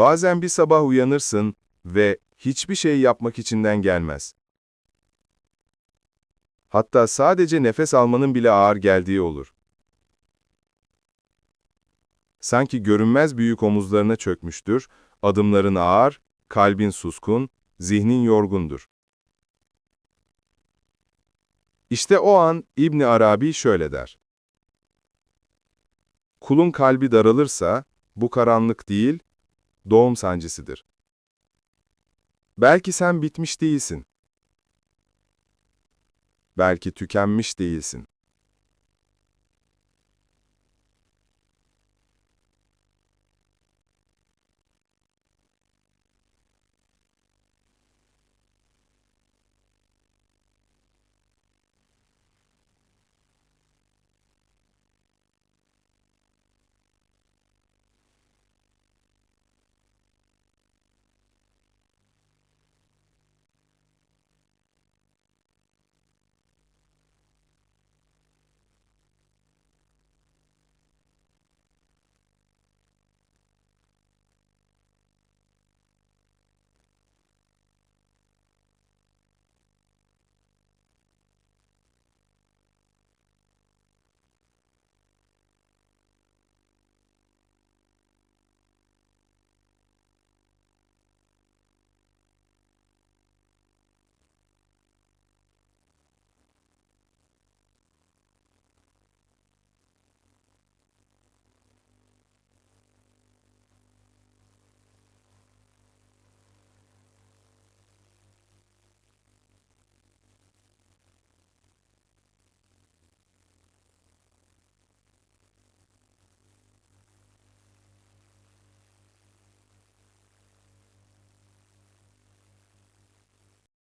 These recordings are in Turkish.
Bazen bir sabah uyanırsın ve hiçbir şey yapmak içinden gelmez. Hatta sadece nefes almanın bile ağır geldiği olur. Sanki görünmez büyük omuzlarına çökmüştür, adımların ağır, kalbin suskun, zihnin yorgundur. İşte o an İbni Arabi şöyle der. Kulun kalbi daralırsa, bu karanlık değil, doğum sancısıdır. Belki sen bitmiş değilsin. Belki tükenmiş değilsin.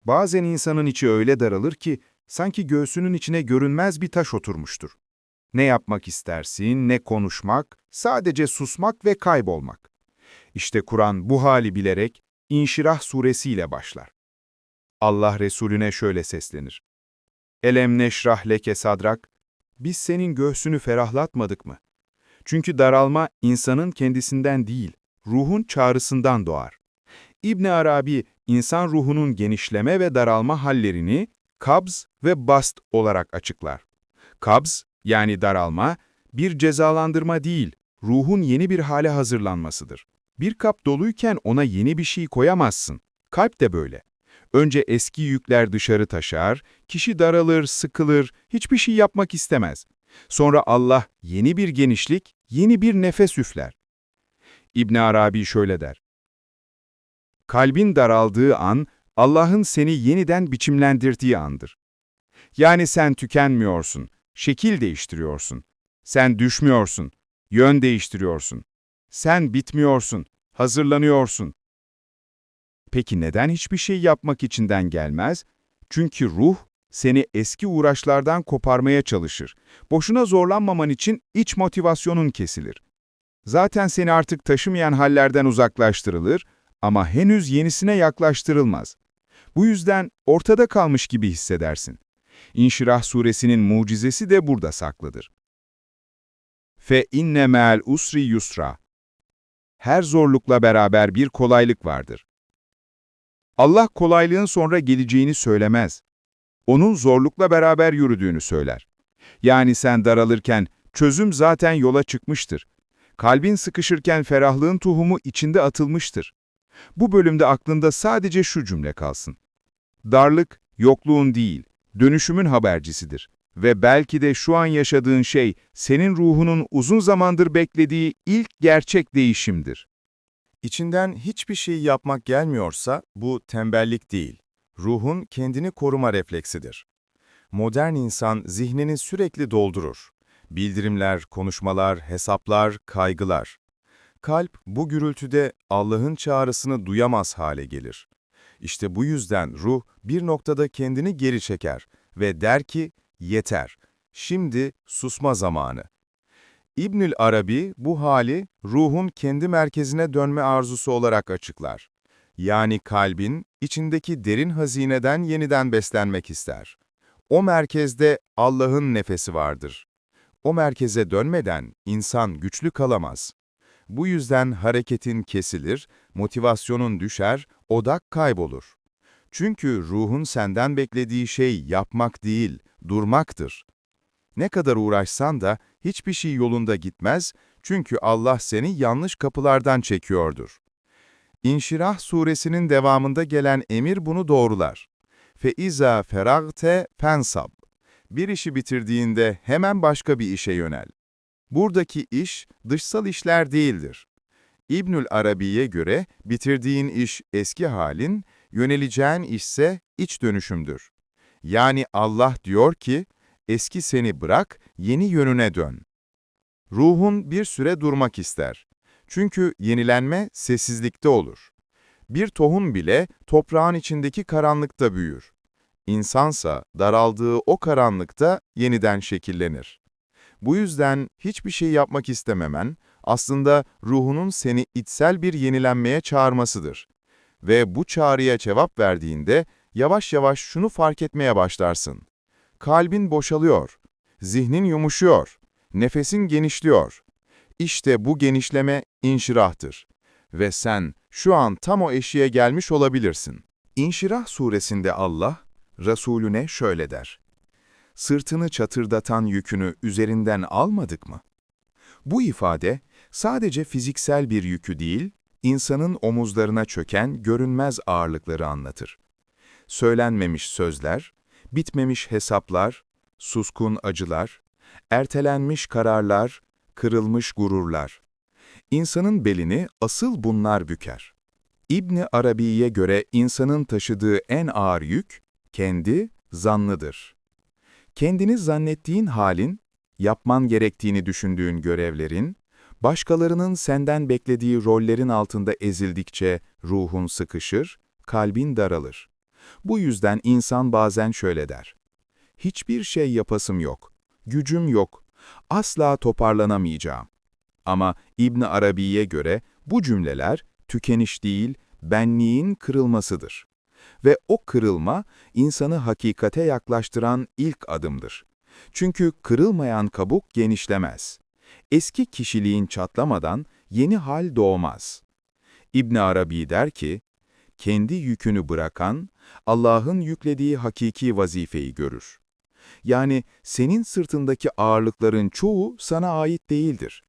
Bazen insanın içi öyle daralır ki, sanki göğsünün içine görünmez bir taş oturmuştur. Ne yapmak istersin, ne konuşmak, sadece susmak ve kaybolmak. İşte Kur'an bu hali bilerek İnşirah suresiyle başlar. Allah Resulüne şöyle seslenir. Elem neşrah leke sadrak, biz senin göğsünü ferahlatmadık mı? Çünkü daralma insanın kendisinden değil, ruhun çağrısından doğar. İbn Arabi, insan ruhunun genişleme ve daralma hallerini kabz ve bast olarak açıklar. Kabz, yani daralma, bir cezalandırma değil, ruhun yeni bir hale hazırlanmasıdır. Bir kap doluyken ona yeni bir şey koyamazsın. Kalp de böyle. Önce eski yükler dışarı taşar, kişi daralır, sıkılır, hiçbir şey yapmak istemez. Sonra Allah yeni bir genişlik, yeni bir nefes üfler. İbn Arabi şöyle der. Kalbin daraldığı an, Allah'ın seni yeniden biçimlendirdiği andır. Yani sen tükenmiyorsun, şekil değiştiriyorsun. Sen düşmüyorsun, yön değiştiriyorsun. Sen bitmiyorsun, hazırlanıyorsun. Peki neden hiçbir şey yapmak içinden gelmez? Çünkü ruh, seni eski uğraşlardan koparmaya çalışır. Boşuna zorlanmaman için iç motivasyonun kesilir. Zaten seni artık taşımayan hallerden uzaklaştırılır, ama henüz yenisine yaklaştırılmaz. Bu yüzden ortada kalmış gibi hissedersin. İnşirah suresinin mucizesi de burada saklıdır. Fe inne me'al usri yusra. Her zorlukla beraber bir kolaylık vardır. Allah kolaylığın sonra geleceğini söylemez. Onun zorlukla beraber yürüdüğünü söyler. Yani sen daralırken çözüm zaten yola çıkmıştır. Kalbin sıkışırken ferahlığın tohumu içinde atılmıştır. Bu bölümde aklında sadece şu cümle kalsın. Darlık, yokluğun değil, dönüşümün habercisidir. Ve belki de şu an yaşadığın şey, senin ruhunun uzun zamandır beklediği ilk gerçek değişimdir. İçinden hiçbir şey yapmak gelmiyorsa bu tembellik değil, ruhun kendini koruma refleksidir. Modern insan zihnini sürekli doldurur. Bildirimler, konuşmalar, hesaplar, kaygılar. Kalp bu gürültüde Allah'ın çağrısını duyamaz hale gelir. İşte bu yüzden ruh bir noktada kendini geri çeker ve der ki, yeter, şimdi susma zamanı. İbnül Arabi bu hali ruhun kendi merkezine dönme arzusu olarak açıklar. Yani kalbin içindeki derin hazineden yeniden beslenmek ister. O merkezde Allah'ın nefesi vardır. O merkeze dönmeden insan güçlü kalamaz. Bu yüzden hareketin kesilir, motivasyonun düşer, odak kaybolur. Çünkü ruhun senden beklediği şey yapmak değil, durmaktır. Ne kadar uğraşsan da hiçbir şey yolunda gitmez çünkü Allah seni yanlış kapılardan çekiyordur. İnşirah suresinin devamında gelen emir bunu doğrular. Feiza feragte fensab. Bir işi bitirdiğinde hemen başka bir işe yönel. Buradaki iş dışsal işler değildir. İbnül Arabi'ye göre bitirdiğin iş eski halin, yöneleceğin işse iç dönüşümdür. Yani Allah diyor ki, eski seni bırak, yeni yönüne dön. Ruhun bir süre durmak ister. Çünkü yenilenme sessizlikte olur. Bir tohum bile toprağın içindeki karanlıkta büyür. İnsansa daraldığı o karanlıkta yeniden şekillenir. Bu yüzden hiçbir şey yapmak istememen, aslında ruhunun seni içsel bir yenilenmeye çağırmasıdır. Ve bu çağrıya cevap verdiğinde yavaş yavaş şunu fark etmeye başlarsın. Kalbin boşalıyor, zihnin yumuşuyor, nefesin genişliyor. İşte bu genişleme inşirahtır. Ve sen şu an tam o eşiğe gelmiş olabilirsin. İnşirah suresinde Allah, Resulüne şöyle der. Sırtını çatırdatan yükünü üzerinden almadık mı? Bu ifade sadece fiziksel bir yükü değil, insanın omuzlarına çöken görünmez ağırlıkları anlatır. Söylenmemiş sözler, bitmemiş hesaplar, suskun acılar, ertelenmiş kararlar, kırılmış gururlar. İnsanın belini asıl bunlar büker. İbni Arabi'ye göre insanın taşıdığı en ağır yük, kendi zannıdır. Kendini zannettiğin halin, yapman gerektiğini düşündüğün görevlerin, başkalarının senden beklediği rollerin altında ezildikçe ruhun sıkışır, kalbin daralır. Bu yüzden insan bazen şöyle der. Hiçbir şey yapasım yok, gücüm yok, asla toparlanamayacağım. Ama İbn Arabi'ye göre bu cümleler tükeniş değil, benliğin kırılmasıdır. Ve o kırılma insanı hakikate yaklaştıran ilk adımdır. Çünkü kırılmayan kabuk genişlemez. Eski kişiliğin çatlamadan yeni hal doğmaz. İbn Arabi der ki, kendi yükünü bırakan, Allah'ın yüklediği hakiki vazifeyi görür. Yani senin sırtındaki ağırlıkların çoğu sana ait değildir.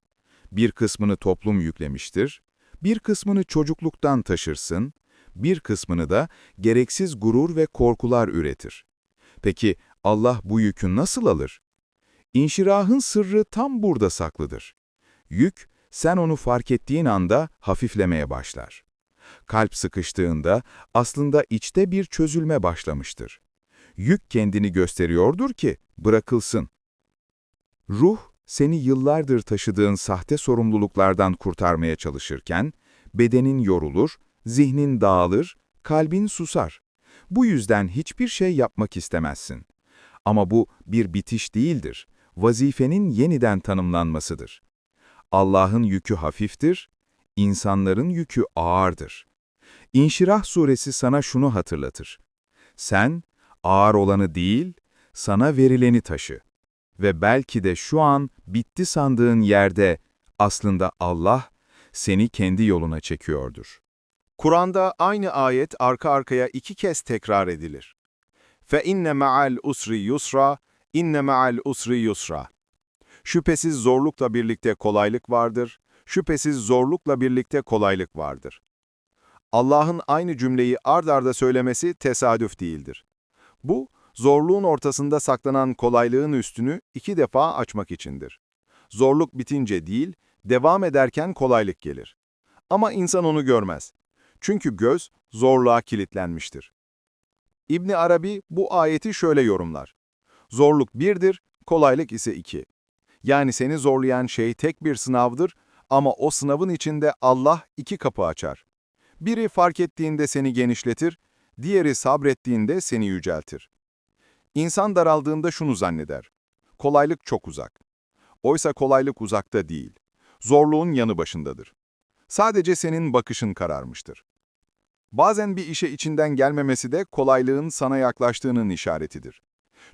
Bir kısmını toplum yüklemiştir, bir kısmını çocukluktan taşırsın, bir kısmını da gereksiz gurur ve korkular üretir. Peki Allah bu yükü nasıl alır? İnşirahın sırrı tam burada saklıdır. Yük, sen onu fark ettiğin anda hafiflemeye başlar. Kalp sıkıştığında aslında içte bir çözülme başlamıştır. Yük kendini gösteriyordur ki bırakılsın. Ruh, seni yıllardır taşıdığın sahte sorumluluklardan kurtarmaya çalışırken, bedenin yorulur, zihnin dağılır, kalbin susar. Bu yüzden hiçbir şey yapmak istemezsin. Ama bu bir bitiş değildir, vazifenin yeniden tanımlanmasıdır. Allah'ın yükü hafiftir, insanların yükü ağırdır. İnşirah suresi sana şunu hatırlatır. Sen, ağır olanı değil, sana verileni taşı. Ve belki de şu an bitti sandığın yerde aslında Allah seni kendi yoluna çekiyordur. Kur'an'da aynı ayet arka arkaya iki kez tekrar edilir. Fe inne ma'al usri yusra, inne ma'al usri yusra. Şüphesiz zorlukla birlikte kolaylık vardır, şüphesiz zorlukla birlikte kolaylık vardır. Allah'ın aynı cümleyi ard arda söylemesi tesadüf değildir. Bu, zorluğun ortasında saklanan kolaylığın üstünü iki defa açmak içindir. Zorluk bitince değil, devam ederken kolaylık gelir. Ama insan onu görmez. Çünkü göz zorluğa kilitlenmiştir. İbni Arabi bu ayeti şöyle yorumlar. Zorluk birdir, kolaylık ise iki. Yani seni zorlayan şey tek bir sınavdır ama o sınavın içinde Allah iki kapı açar. Biri fark ettiğinde seni genişletir, diğeri sabrettiğinde seni yüceltir. İnsan daraldığında şunu zanneder. Kolaylık çok uzak. Oysa kolaylık uzakta değil. Zorluğun yanı başındadır. Sadece senin bakışın kararmıştır. Bazen bir işe içinden gelmemesi de kolaylığın sana yaklaştığının işaretidir.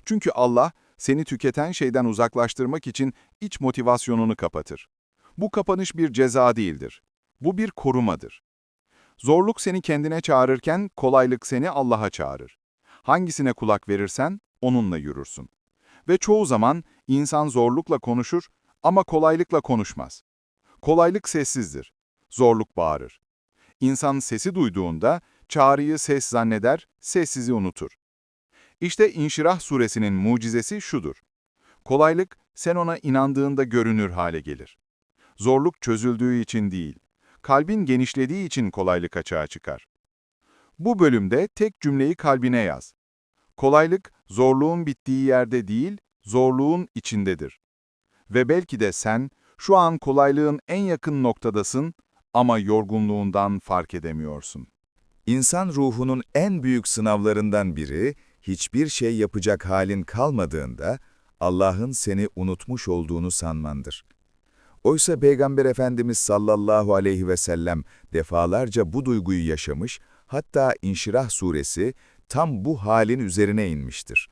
Çünkü Allah seni tüketen şeyden uzaklaştırmak için iç motivasyonunu kapatır. Bu kapanış bir ceza değildir. Bu bir korumadır. Zorluk seni kendine çağırırken kolaylık seni Allah'a çağırır. Hangisine kulak verirsen onunla yürürsün. Ve çoğu zaman insan zorlukla konuşur ama kolaylıkla konuşmaz. Kolaylık sessizdir. Zorluk bağırır. İnsan sesi duyduğunda çağrıyı ses zanneder, sessizi unutur. İşte İnşirah suresinin mucizesi şudur. Kolaylık sen ona inandığında görünür hale gelir. Zorluk çözüldüğü için değil, kalbin genişlediği için kolaylık açığa çıkar. Bu bölümde tek cümleyi kalbine yaz. Kolaylık zorluğun bittiği yerde değil, zorluğun içindedir. Ve belki de sen şu an kolaylığın en yakın noktadasın ama yorgunluğundan fark edemiyorsun. İnsan ruhunun en büyük sınavlarından biri, hiçbir şey yapacak halin kalmadığında, Allah'ın seni unutmuş olduğunu sanmandır. Oysa Peygamber Efendimiz sallallahu aleyhi ve sellem defalarca bu duyguyu yaşamış, hatta İnşirah suresi tam bu halin üzerine inmiştir.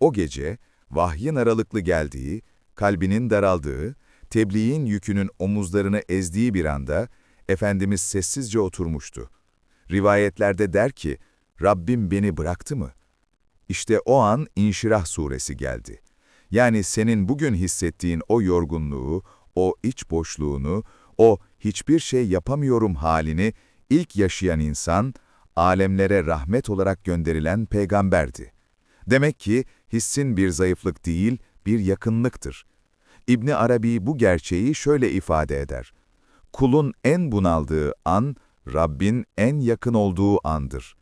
O gece, vahyin aralıklı geldiği, kalbinin daraldığı, tebliğin yükünün omuzlarını ezdiği bir anda, Efendimiz sessizce oturmuştu. Rivayetlerde der ki, Rabbim beni bıraktı mı? İşte o an İnşirah suresi geldi. Yani senin bugün hissettiğin o yorgunluğu, o iç boşluğunu, o hiçbir şey yapamıyorum halini ilk yaşayan insan, alemlere rahmet olarak gönderilen peygamberdi. Demek ki hissin bir zayıflık değil, bir yakınlıktır. İbni Arabi bu gerçeği şöyle ifade eder. Kulun en bunaldığı an, Rabbin en yakın olduğu andır.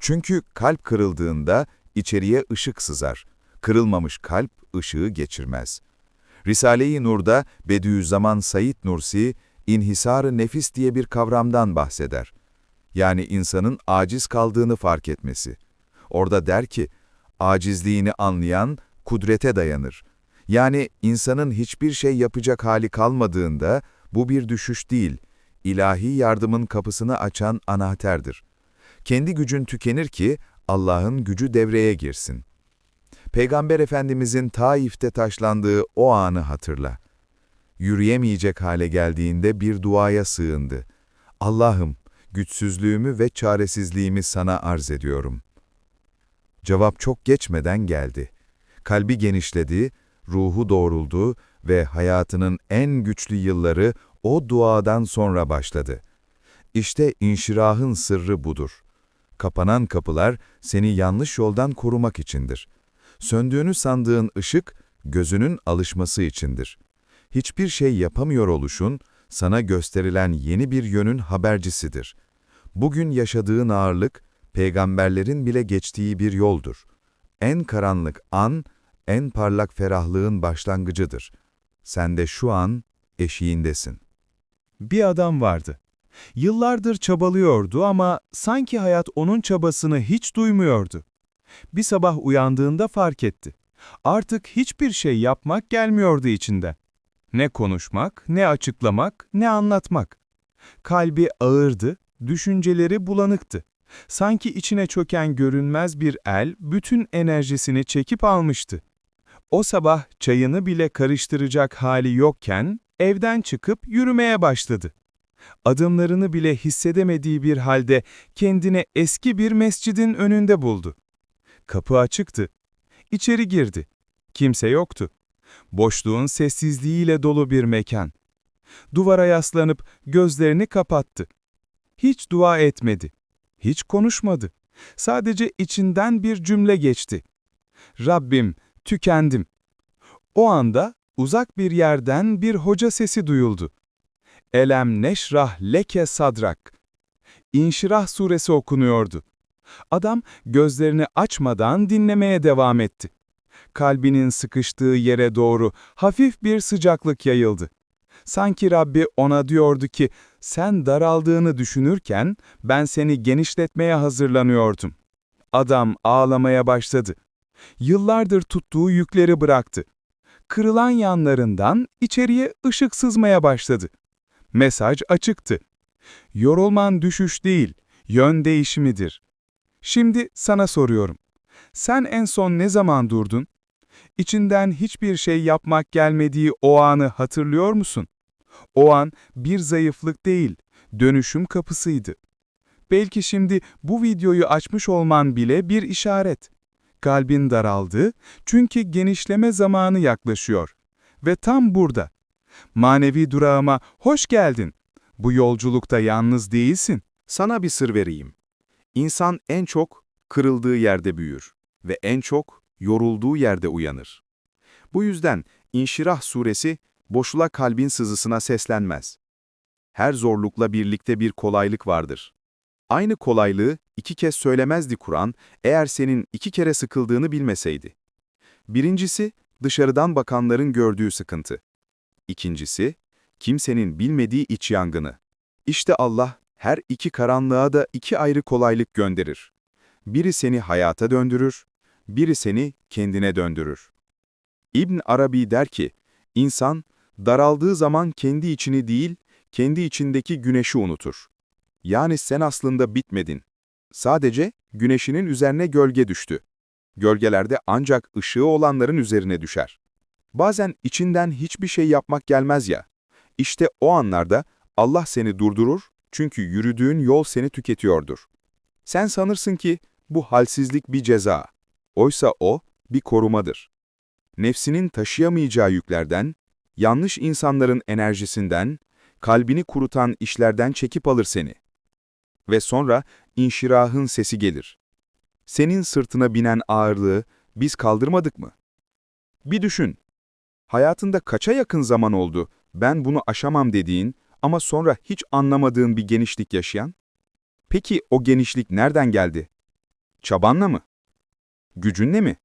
Çünkü kalp kırıldığında içeriye ışık sızar. Kırılmamış kalp ışığı geçirmez. Risale-i Nur'da Bediüzzaman Said Nursi, inhisar-ı nefis diye bir kavramdan bahseder. Yani insanın aciz kaldığını fark etmesi. Orada der ki, acizliğini anlayan kudrete dayanır. Yani insanın hiçbir şey yapacak hali kalmadığında bu bir düşüş değil, ilahi yardımın kapısını açan anahterdir. Kendi gücün tükenir ki Allah'ın gücü devreye girsin. Peygamber Efendimizin Taif'te taşlandığı o anı hatırla. Yürüyemeyecek hale geldiğinde bir duaya sığındı. Allah'ım, güçsüzlüğümü ve çaresizliğimi sana arz ediyorum. Cevap çok geçmeden geldi. Kalbi genişledi, ruhu doğruldu ve hayatının en güçlü yılları o duadan sonra başladı. İşte inşirahın sırrı budur. Kapanan kapılar seni yanlış yoldan korumak içindir. Söndüğünü sandığın ışık, gözünün alışması içindir. Hiçbir şey yapamıyor oluşun, sana gösterilen yeni bir yönün habercisidir. Bugün yaşadığın ağırlık, peygamberlerin bile geçtiği bir yoldur. En karanlık an, en parlak ferahlığın başlangıcıdır. Sen de şu an eşiğindesin. Bir adam vardı. Yıllardır çabalıyordu ama sanki hayat onun çabasını hiç duymuyordu. Bir sabah uyandığında fark etti. Artık hiçbir şey yapmak gelmiyordu içinden. Ne konuşmak, ne açıklamak, ne anlatmak. Kalbi ağırdı, düşünceleri bulanıktı. Sanki içine çöken görünmez bir el bütün enerjisini çekip almıştı. O sabah çayını bile karıştıracak hali yokken evden çıkıp yürümeye başladı. Adımlarını bile hissedemediği bir halde kendini eski bir mescidin önünde buldu. Kapı açıktı. İçeri girdi. Kimse yoktu. Boşluğun sessizliğiyle dolu bir mekan. Duvara yaslanıp gözlerini kapattı. Hiç dua etmedi. Hiç konuşmadı. Sadece içinden bir cümle geçti. Rabbim, tükendim. O anda uzak bir yerden bir hoca sesi duyuldu. Elem neşrah leke sadrak. İnşirah suresi okunuyordu. Adam gözlerini açmadan dinlemeye devam etti. Kalbinin sıkıştığı yere doğru hafif bir sıcaklık yayıldı. Sanki Rabbi ona diyordu ki, sen daraldığını düşünürken ben seni genişletmeye hazırlanıyordum. Adam ağlamaya başladı. Yıllardır tuttuğu yükleri bıraktı. Kırılan yanlarından içeriye ışık sızmaya başladı. Mesaj açıktı. Yorulman düşüş değil, yön değişimidir. Şimdi sana soruyorum. Sen en son ne zaman durdun? İçinden hiçbir şey yapmak gelmediği o anı hatırlıyor musun? O an bir zayıflık değil, dönüşüm kapısıydı. Belki şimdi bu videoyu açmış olman bile bir işaret. Kalbin daraldı çünkü genişleme zamanı yaklaşıyor. Ve tam burada. Manevi durağıma hoş geldin. Bu yolculukta yalnız değilsin. Sana bir sır vereyim. İnsan en çok kırıldığı yerde büyür ve en çok yorulduğu yerde uyanır. Bu yüzden İnşirah suresi boşuna kalbin sızısına seslenmez. Her zorlukla birlikte bir kolaylık vardır. Aynı kolaylığı iki kez söylemezdi Kur'an eğer senin iki kere sıkıldığını bilmeseydi. Birincisi, dışarıdan bakanların gördüğü sıkıntı. İkincisi, kimsenin bilmediği iç yangını. İşte Allah her iki karanlığa da iki ayrı kolaylık gönderir. Biri seni hayata döndürür, biri seni kendine döndürür. İbn Arabi der ki, insan daraldığı zaman kendi içini değil, kendi içindeki güneşi unutur. Yani sen aslında bitmedin. Sadece güneşinin üzerine gölge düştü. Gölgelerde ancak ışığı olanların üzerine düşer. Bazen içinden hiçbir şey yapmak gelmez ya. İşte o anlarda Allah seni durdurur çünkü yürüdüğün yol seni tüketiyordur. Sen sanırsın ki bu halsizlik bir ceza. Oysa o bir korumadır. Nefsinin taşıyamayacağı yüklerden, yanlış insanların enerjisinden, kalbini kurutan işlerden çekip alır seni. Ve sonra inşirahın sesi gelir. Senin sırtına binen ağırlığı biz kaldırmadık mı? Bir düşün. Hayatında kaça yakın zaman oldu ben bunu aşamam dediğin ama sonra hiç anlamadığın bir genişlik yaşayan? Peki o genişlik nereden geldi? Çabanla mı? Gücünle mi?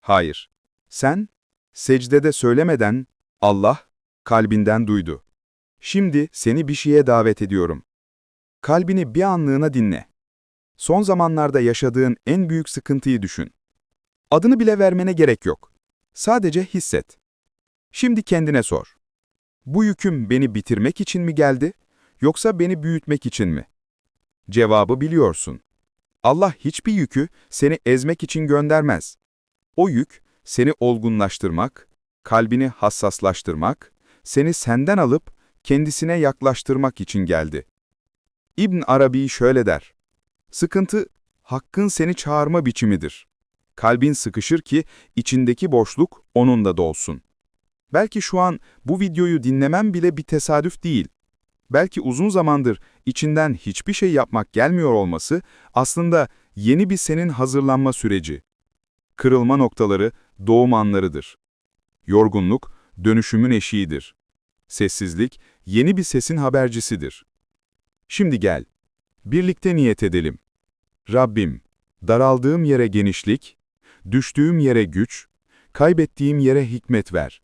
Hayır. Sen, secdede söylemeden Allah kalbinden duydu. Şimdi seni bir şeye davet ediyorum. Kalbini bir anlığına dinle. Son zamanlarda yaşadığın en büyük sıkıntıyı düşün. Adını bile vermene gerek yok. Sadece hisset. Şimdi kendine sor. Bu yüküm beni bitirmek için mi geldi, yoksa beni büyütmek için mi? Cevabı biliyorsun. Allah hiçbir yükü seni ezmek için göndermez. O yük, seni olgunlaştırmak, kalbini hassaslaştırmak, seni senden alıp kendisine yaklaştırmak için geldi. İbn Arabi şöyle der. Sıkıntı, hakkın seni çağırma biçimidir. Kalbin sıkışır ki içindeki boşluk onunla dolsun. Belki şu an bu videoyu dinlemem bile bir tesadüf değil. Belki uzun zamandır içinden hiçbir şey yapmak gelmiyor olması aslında yeni bir senin hazırlanma süreci. Kırılma noktaları doğum anlarıdır. Yorgunluk dönüşümün eşiğidir. Sessizlik yeni bir sesin habercisidir. Şimdi gel, birlikte niyet edelim. Rabbim, daraldığım yere genişlik, düştüğüm yere güç, kaybettiğim yere hikmet ver.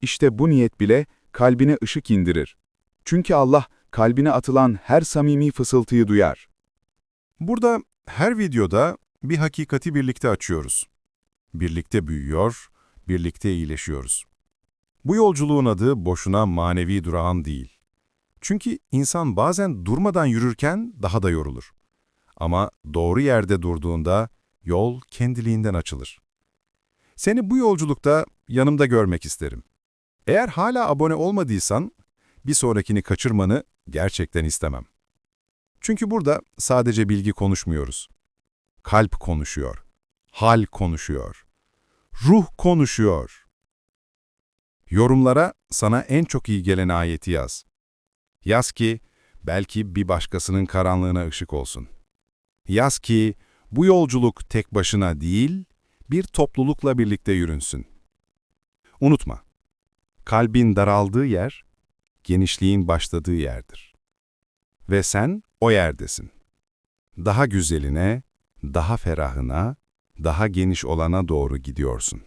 İşte bu niyet bile kalbine ışık indirir. Çünkü Allah kalbine atılan her samimi fısıltıyı duyar. Burada her videoda bir hakikati birlikte açıyoruz. Birlikte büyüyor, birlikte iyileşiyoruz. Bu yolculuğun adı boşuna manevi durağan değil. Çünkü insan bazen durmadan yürürken daha da yorulur. Ama doğru yerde durduğunda yol kendiliğinden açılır. Seni bu yolculukta yanımda görmek isterim. Eğer hala abone olmadıysan, bir sonrakini kaçırmanı gerçekten istemem. Çünkü burada sadece bilgi konuşmuyoruz. Kalp konuşuyor, hal konuşuyor, ruh konuşuyor. Yorumlara sana en çok iyi gelen ayeti yaz. Yaz ki belki bir başkasının karanlığına ışık olsun. Yaz ki bu yolculuk tek başına değil, bir toplulukla birlikte yürünsün. Unutma, kalbin daraldığı yer, genişliğin başladığı yerdir. Ve sen o yerdesin. Daha güzeline, daha ferahına, daha geniş olana doğru gidiyorsun.